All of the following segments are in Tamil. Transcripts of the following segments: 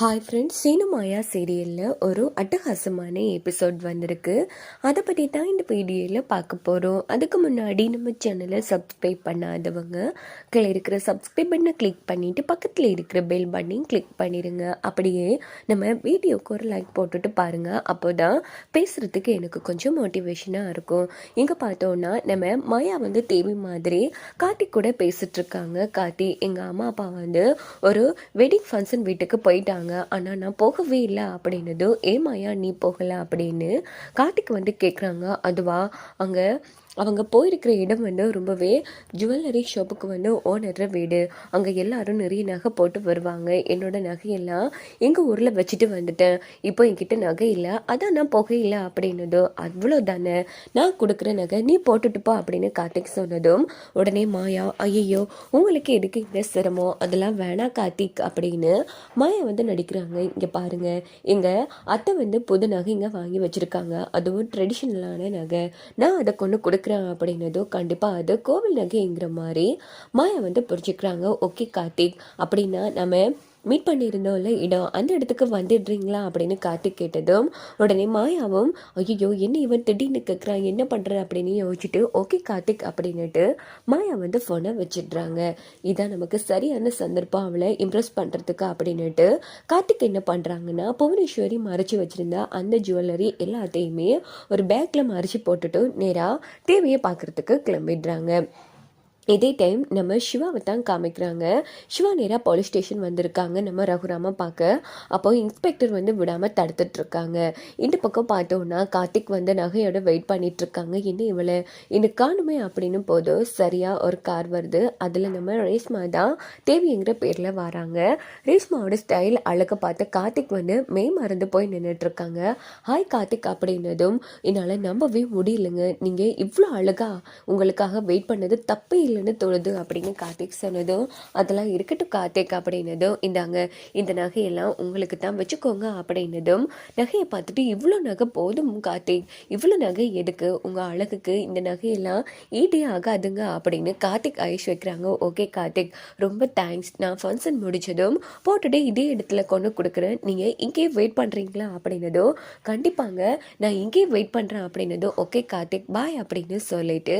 ஹாய் ஃப்ரெண்ட்ஸ் சீனுமாயா சீரியலில் ஒரு அட்டகாசமான எபிசோட் வந்திருக்கு. அதை பற்றி தான் இந்த வீடியோவில் பார்க்க போகிறோம் அதுக்கு முன்னாடி நம்ம சேனலை சப்ஸ்கிரைப் பண்ணாதவங்க கீழே இருக்கிற சப்ஸ்கிரைப் பண்ணை கிளிக் பண்ணிவிட்டு பக்கத்தில் இருக்கிற பெல் பட்டனையும் கிளிக் பண்ணிடுங்க அப்படியே நம்ம வீடியோக்கு ஒரு லைக் போட்டுட்டு பாருங்கள் அப்போ தான் பேசுகிறதுக்கு எனக்கு கொஞ்சம் மோட்டிவேஷனாக இருக்கும். இங்கே பார்த்தோன்னா நம்ம மாயா வந்து தேவி மாதிரி கார்த்தி கூட பேசிகிட்ருக்காங்க கார்த்தி எங்கள் அம்மா அப்பா வந்து ஒரு வெட்டிங் ஃபங்க்ஷன் வீட்டுக்கு போயிட்டாங்க. ஆனால் நான் போகவே இல்லை அப்படின்னதும் ஏமாயா நீ போகலை? அப்படின்னு கார்த்திக் வந்து கேட்குறாங்க அதுவா அங்கே அவங்க போயிருக்கிற இடம் வந்து ரொம்பவே ஜுவல்லரி ஷாப்புக்கு வந்து ஓனர்ற வீடு. அங்கே எல்லாரும் நிறைய நகை போட்டு வருவாங்க. என்னோட நகையெல்லாம் எங்கள் ஊரில் வச்சுட்டு வந்துட்டேன். இப்போ என்கிட்ட நகை இல்லை. அதான் நான் புகையில்லை அப்படின்னதும் அவ்வளோ தானே நான் கொடுக்குற நகை நீ போட்டுட்டுப்பா அப்படின்னு கார்த்திக் சொன்னதும் உடனே மாயா ஐயையோ உங்களுக்கு எதுக்கு இந்த சிரமம்? அதெல்லாம் வேணா கார்த்திக் அப்படின்னு மாயா வந்து நடிக்கிறாங்க. இங்கே பாருங்க. எங்கள் அத்தை வந்து புது நகை இங்கே வாங்கி வச்சுருக்காங்க. அதுவும் ட்ரெடிஷ்னலான நகை. நான் அதை கொண்டு கொடுக்குறேன் அப்படின்னதும் கண்டிப்பாக அது கோவில் நகைங்கிற மாதிரி மாயா வந்து புரிஞ்சுக்கிறாங்க. ஓகே கார்த்திக். அப்படின்னா நம்ம மீட் பண்ணியிருந்தோம்ல இடம். அந்த இடத்துக்கு வந்துடுறீங்களா அப்படின்னு கார்த்திக் கேட்டதும் உடனே மாயாவும் ஐயோ என்ன இவன் திடீர்னு கேட்குறான் என்ன பண்ணுற அப்படின்னு யோசிச்சுட்டு ஓகே கார்த்திக் அப்படின்னுட்டு மாயா வந்து ஃபோனை வச்சிடுறாங்க. இதான் நமக்கு சரியான சந்தர்ப்பம். அவளை இம்ப்ரெஸ் பண்ணுறதுக்கு அப்படின்னுட்டு கார்த்திக் என்ன பண்ணுறாங்கன்னா புவனேஸ்வரி மறைச்சி வச்சுருந்தா அந்த ஜுவல்லரி எல்லாத்தையுமே ஒரு பேக்கில் மறைச்சி போட்டுட்டு நேராக தேவையை பார்க்குறதுக்கு கிளம்பிடுறாங்க. இதே டைம் நம்ம சிவாவை தான் காமிக்கிறாங்க. சிவா நேராக போலீஸ் ஸ்டேஷன் வந்திருக்காங்க. நம்ம ரகுராம பார்க்க. அப்போ இன்ஸ்பெக்டர் வந்து விடாமல் தடுத்துட்ருக்காங்க. இந்த பக்கம் பார்த்தோன்னா கார்த்திக் வந்து நகையோட வெயிட் பண்ணிகிட்ருக்காங்க என்ன இவளை? எனக்கு காணுமே அப்படின்னு போதும் சரியாக ஒரு கார் வருது. அதில் நம்ம ரேஷ்மா தான் தேவிங்கிற பேரில் வராங்க. ரேஷ்மாவோட ஸ்டைல் அழகை பார்த்து கார்த்திக் வந்து மே மறந்து போய் நின்றுட்டுருக்காங்க ஹாய் கார்த்திக் அப்படின்னதும் என்னால் நம்பவே முடியலங்க. நீங்கள் இவ்வளோ அழகாக உங்களுக்காக வெயிட் பண்ணது தப்பே இல்லைன்னு தோணுது அப்படின்னு கார்த்திக் சொன்னதும் அதெல்லாம் இருக்கட்டும் கார்த்திக் அப்படின்னதும் இந்தாங்க இந்த நகையெல்லாம் உங்களுக்கு தான் வச்சுக்கோங்க அப்படின்னதும் நகையை பார்த்துட்டு இவ்வளோ நகை போதும் கார்த்திக் இவ்வளோ நகை எதுக்கு? உங்கள் அழகுக்கு இந்த நகையெல்லாம் ஈடே ஆகாதுங்க அப்படின்னு கார்த்திக் ஐஷ் வைக்கிறாங்க. ஓகே கார்த்திக் ரொம்ப தேங்க்ஸ். நான் ஃபங்க்ஷன் முடிச்சதும் போட்டுட்டு இதே இடத்துல கொண்டு கொடுக்குறேன். நீங்கள் இங்கேயே வெயிட் பண்ணுறீங்களா அப்படின்னதும் கண்டிப்பாங்க நான் இங்கேயே வெயிட் பண்ணுறேன் அப்படின்னதும் ஓகே கார்த்திக் பாய் அப்படின்னு சொல்லிட்டு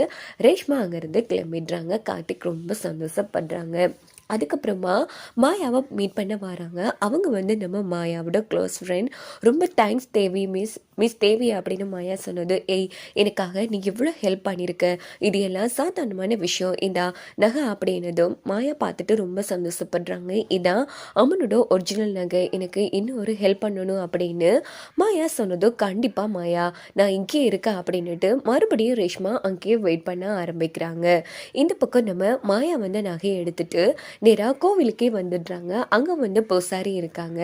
ரேஷ்மா அங்கேருந்து கிளம்பிடுறாங்க. கார்த்திக் ரொம்ப சந்தோஷப்படுறாங்க. அதுக்கப்புறமா மாயாவை மீட் பண்ண வராங்க. அவங்க வந்து நம்ம மாயாவோட க்ளோஸ் ஃப்ரெண்ட் ரொம்ப thanks Devi miss miss Devi அப்படின்னு மாயா சொன்னது. ஏய் எனக்காக நீ எவ்வளோ ஹெல்ப் பண்ணியிருக்க. இது எல்லாம் சாதாரணமான விஷயம். இந்தா நகை அப்படின்னதும் மாயா பார்த்துட்டு ரொம்ப சந்தோஷப்படுறாங்க. இதான் அம்மனோட ஒரிஜினல் நகை. எனக்கு இன்னும் ஒரு ஹெல்ப் பண்ணணும் அப்படின்னு மாயா சொன்னதும் கண்டிப்பாக மாயா நான் இங்கேயே இருக்கேன் அப்படின்னுட்டு மறுபடியும் ரேஷ்மா அங்கேயே வெயிட் பண்ண ஆரம்பிக்கிறாங்க. இந்த பக்கம் நம்ம மாயா வந்து நகையை எடுத்துட்டு நேராக கோவிலுக்கே வந்துடுறாங்க. அங்கே வந்து பூசாரி இருக்காங்க.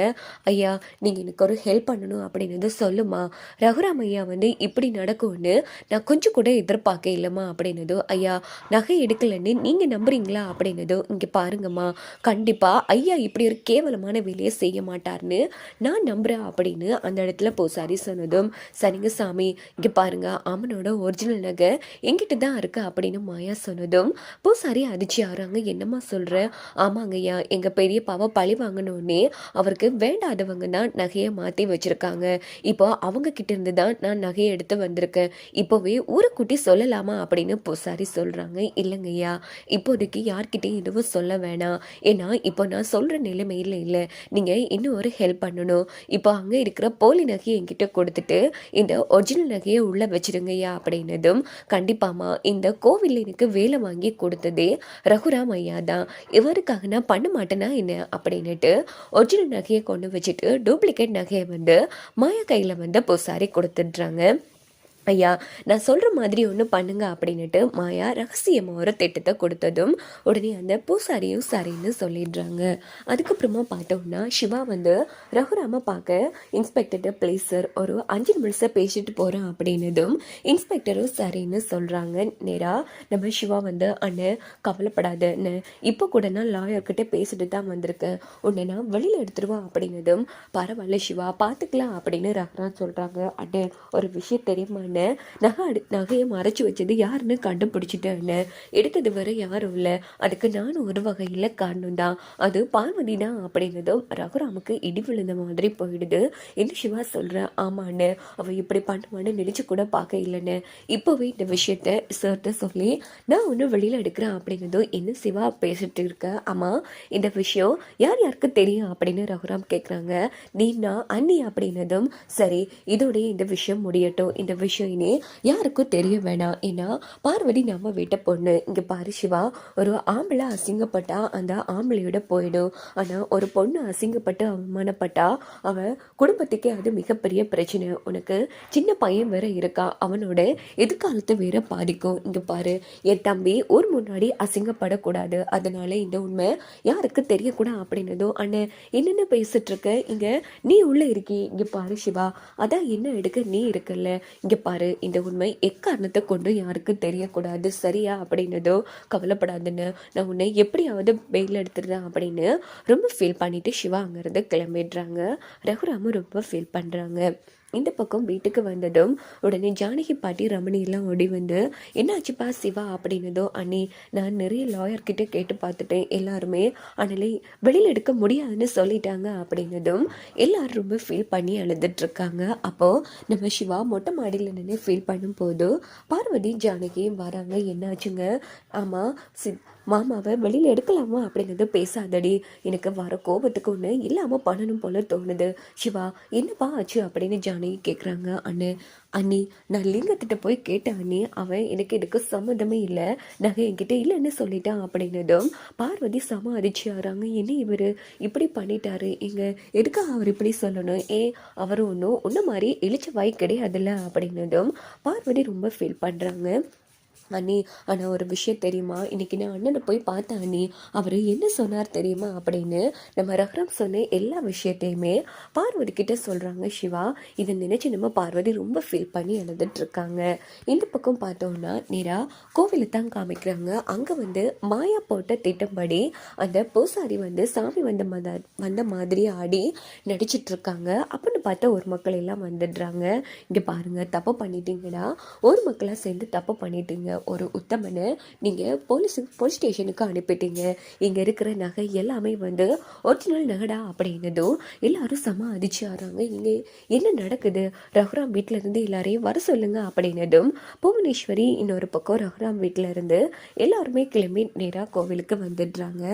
ஐயா நீங்கள் எனக்கு ஒரு ஹெல்ப் பண்ணணும் அப்படின்னு சொல்லுமா? ரகுராம் ஐயா வந்து இப்படி நடக்கும்னு நான் கொஞ்சம் கூட எதிர்பார்க்க இல்லைம்மா அப்படின்னதோ ஐயா நகை எடுக்கலன்னு நீங்கள் நம்புறீங்களா? அப்படின்னதோ இங்கே பாருங்கம்மா கண்டிப்பாக ஐயா இப்படி ஒரு கேவலமான வேலையை செய்ய மாட்டார்னு நான் நம்புகிறேன் அப்படின்னு அந்த இடத்துல பூசாரி சொன்னதும் சரிங்க சாமி இங்கே பாருங்க அம்மனோட ஒரிஜினல் நகை எங்கிட்ட தான் இருக்குது அப்படின்னு மாயா சொன்னதும் பூசாரி அதிர்ச்சி ஆறாங்க என்னம்மா சொல்கிற ஆமாங்கய்யா எங்கள் பெரியப்பாவை பழி வாங்கினோடனே அவருக்கு வேண்டாதவங்க தான் நகையை மாற்றி வச்சுருக்காங்க. இப்போ அவங்க கிட்டேருந்து தான் நான் நகையை எடுத்து வந்திருக்கேன். இப்போவே ஊருக்குட்டி சொல்லலாமா அப்படின்னு பூசாரி சொல்கிறாங்க இல்லைங்கய்யா இப்போதைக்கு யார்கிட்டையும் எதுவும் சொல்ல வேணாம். ஏன்னா இப்போ நான் சொல்கிற நிலைமையில் இல்லை. நீங்கள் இன்னும் ஒரு ஹெல்ப் பண்ணணும். இப்போ அங்கே இருக்கிற போலி நகையை என்கிட்ட கொடுத்துட்டு இந்த ஒரிஜினல் நகையை உள்ளே வச்சுருங்கய்யா அப்படின்னதும் கண்டிப்பாமா இந்த கோவில் எனக்கு வேலை வாங்கி கொடுத்ததே ரகுராம் ஐயா தான். இவர் யாருக்காக நான் பண்ண மாட்டேனா என்ன அப்படின்னுட்டு ஒரிஜினல் நகையை கொண்டு வச்சுட்டு டூப்ளிகேட் நகையை வந்து மாயா கையில் வந்து பூசாரி கொடுத்துட்றாங்க. ஐயா நான் சொல்கிற மாதிரி ஒன்று பண்ணுங்க அப்படின்னுட்டு மாயா ரகசியமாக ஒரு திட்டத்தை கொடுத்ததும் உடனே அந்த பூசாரியும் சரின்னு சொல்லிடுறாங்க. அதுக்கப்புறமா பார்த்தோம்னா சிவா வந்து ரகுராம பார்க்க இன்ஸ்பெக்டர்கிட்ட ப்ளீஸ் சார் ஒரு அஞ்சு நிமிஷம் பேசிட்டு போகிறேன் அப்படின்னதும் இன்ஸ்பெக்டரும் சரின்னு சொல்கிறாங்க நேராக நம்ம சிவா வந்து அண்ணன் கவலைப்படாதுன்னு இப்போ கூட நான் லாயர்கிட்ட பேசிட்டு தான் வந்திருக்கேன். உன்னை நான் வெளியில் எடுத்துருவோம் அப்படின்னதும் பரவாயில்ல சிவா பார்த்துக்கலாம் அப்படின்னு ரகுராம் சொல்கிறாங்க அண்ணன் ஒரு விஷயம் தெரியுமா அண்ணே நகை நகையை மறைச்சி வச்சது யாருன்னு கண்டுபிடிச்சிட்டேன் எடுத்தது வரை யாரும் இல்லை. அதுக்கு நானும் ஒரு வகையில் காரணம் தான். அது பார்வதி தான் அப்படின்னதும் ரகுராமுக்கு இடி விழுந்த மாதிரி போயிடுது. என்ன சிவா சொல்கிற ஆமான்னு அவள் இப்படி பண்ணுவான்னு நினச்சி கூட பார்க்க இல்லைன்னு இப்போவே இந்த விஷயத்த சார்கிட்ட சொல்லி நான் ஒன்று வெளியில் எடுக்கிறேன் அப்படின்னதும் என்ன சிவா பேசிட்டு இருக்க? ஆமாம் இந்த விஷயம் யார் யாருக்கு தெரியும் அப்படின்னு ரகுராம் கேட்குறாங்க நீனா அண்ணி அப்படின்னதும் சரி இதோடய இந்த விஷயம் முடியட்டும். இந்த விஷயம் இனி யாருக்கும் தெரிய வேணாம். ஏன்னா பார்வதி நம்ம வீட்டை பொண்ணு. இங்கே பாரு சிவா ஒரு ஆம்பளை அசிங்கப்பட்டா அந்த ஆம்பளையோட போயிடும். ஆனால் ஒரு பொண்ணு அசிங்கப்பட்டு அவமானப்பட்டா அவன் குடும்பத்துக்கே அது மிகப்பெரிய பிரச்சனை. உனக்கு சின்ன பையன் வேற இருக்கா? அவனோட எதிர்காலத்தை வேற பாதிக்கும். இங்கே பாரு என் தம்பி ஊர் முன்னாடி அசிங்கப்படக்கூடாது. அதனால இந்த உண்மை யாருக்கு தெரியக்கூடாது அப்படின்னதும் அண்ணன் என்னென்ன பேசிட்டு இருக்க இங்கே நீ உள்ளே இருக்கி. இங்கே பாரு சிவா அதான் என்ன எடுக்க நீ இருக்குல்ல. இங்கே பாரு இந்த உண்மை எக்காரணத்தை கொண்டு யாருக்கும் தெரியக்கூடாது? சரியா? அப்படின்னதோ கவலைப்படாதுன்னு நான் உன்னை எப்படியாவது வெயில் எடுத்துடுறேன் அப்படின்னு ரொம்ப ஃபீல் பண்ணிட்டு சிவா அங்கேருந்து கிளம்பிடுறாங்க. ரகுராமும் ரொம்ப ஃபீல் பண்ணுறாங்க இந்த பக்கம் வீட்டுக்கு வந்ததும் உடனே ஜானகி பாட்டி ரமணி எல்லாம் ஓடி வந்து என்னாச்சுப்பா சிவா? அப்படின்னதோ அண்ணி நான் நிறைய லாயர்கிட்ட கேட்டு பார்த்துட்டேன் எல்லாருமே அதனால வெளியில் எடுக்க முடியாதுன்னு சொல்லிட்டாங்க. அப்படின்னதும் எல்லாரும் ரொம்ப ஃபீல் பண்ணி அழுதுட்ருக்காங்க அப்போது நம்ம சிவா மொட்டை மாடியில் நின்று ஃபீல் பண்ணும் போது பார்வதி ஜானகியும் வராங்க. என்னாச்சுங்க? ஆமாம் சி மாமாவை வெளியில் எடுக்கலாமா அப்படிங்கிறது பேசாதடி. எனக்கு வர கோபத்துக்கு ஒன்று இல்லாமல் பண்ணணும் போல தோணுது. சிவா என்னப்பா ஆச்சு அப்படின்னு ஜானகி கேட்குறாங்க அண்ணே. அண்ணி நான் லிங்கத்திட்ட போய் கேட்டேன் அண்ணி. அவன் எனக்கு எனக்கு சம்மந்தமே இல்லை. நகை என்கிட்ட இல்லைன்னு சொல்லிட்டான் அப்படின்னதும் பார்வதி சம அதிர்ச்சியாகிறாங்க என்ன இவர்? இப்படி பண்ணிட்டாரு. இங்கே எதுக்காக அவர் இப்படி சொல்லணும்? ஏ அவர் ஒன்றும் ஒன்றும் மாதிரி எழுச்ச வாய் கிடையாதுல்ல அப்படின்னதும் பார்வதி ரொம்ப ஃபீல் பண்ணுறாங்க அண்ணி ஆனால் ஒரு விஷயம் தெரியுமா? இன்றைக்கி நான் அண்ணனை போய் பார்த்தேன் அண்ணி. அவர் என்ன சொன்னார் தெரியுமா அப்படின்னு? நம்ம ரஹ்ரம் சொன்ன எல்லா விஷயத்தையுமே பார்வதி கிட்ட சொல்கிறாங்க சிவா. இதை நினச்சி நம்ம பார்வதி ரொம்ப ஃபீல் பண்ணி எழுதிட்டுருக்காங்க இந்த பக்கம் பார்த்தோம்னா நேராக கோவிலை தான் காமிக்கிறாங்க. அங்கே வந்து மாயா போட்ட திட்டம்படி அந்த பூசாரி வந்து சாமி வந்த மத வந்த மாதிரி ஆடி நடிச்சிட்ருக்காங்க அப்படின்னு பார்த்தா ஒரு மக்கள் எல்லாம் வந்துடுறாங்க. இங்கே பாருங்கள் தப்பு பண்ணிட்டீங்கடா. ஒரு மக்களாக சேர்ந்து தப்பு பண்ணிட்டீங்க. ஒரு உத்தமனை நீங்கள் போலீஸுக்கு போலீஸ் ஸ்டேஷனுக்கு அனுப்பிட்டீங்க. இங்கே இருக்கிற நகை எல்லாமே வந்து ஒரிஜினல் நகடா அப்படின்னதும் எல்லாரும் சம அதிர்ச்சி ஆகிறாங்க இங்கே என்ன நடக்குது? ரகுராம் வீட்டில் இருந்து எல்லாரையும் வர சொல்லுங்க அப்படின்னதும் புவனேஸ்வரி இன்னொரு பக்கம் ரகுராம் வீட்டில் இருந்து எல்லாருமே கிளம்பி நேராக கோவிலுக்கு வந்துடுறாங்க.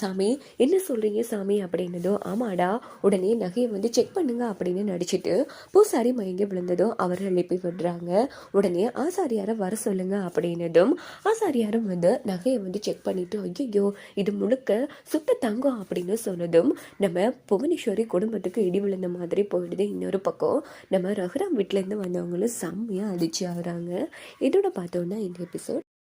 சாமி என்ன சொல்கிறீங்க சாமி அப்படின்னதும் ஆமாடா உடனே நகையை வந்து செக் பண்ணுங்க அப்படின்னு நடிச்சிட்டு பூசாரி மயங்கி விழுந்ததும் அவரை எழுப்பி விடுறாங்க. உடனே ஆசாரியாரை வர சொல்லுங்க அப்படின்னதும் ஆசாரியாரும் வந்து நகையை வந்து செக் பண்ணிட்டு ஐயோ இது முழுக்க சுத்த தங்கம் அப்படின்னு சொன்னதும் நம்ம புவனேஸ்வரி குடும்பத்துக்கு இடி விழுந்த மாதிரி போயிடுது இன்னொரு பக்கம். நம்ம ரகுராம் வீட்டிலேருந்து வந்தவங்களும் செம்மையாக அதிர்ச்சி ஆகுறாங்க இதோட பார்த்தோன்னா இந்த எபிசோட்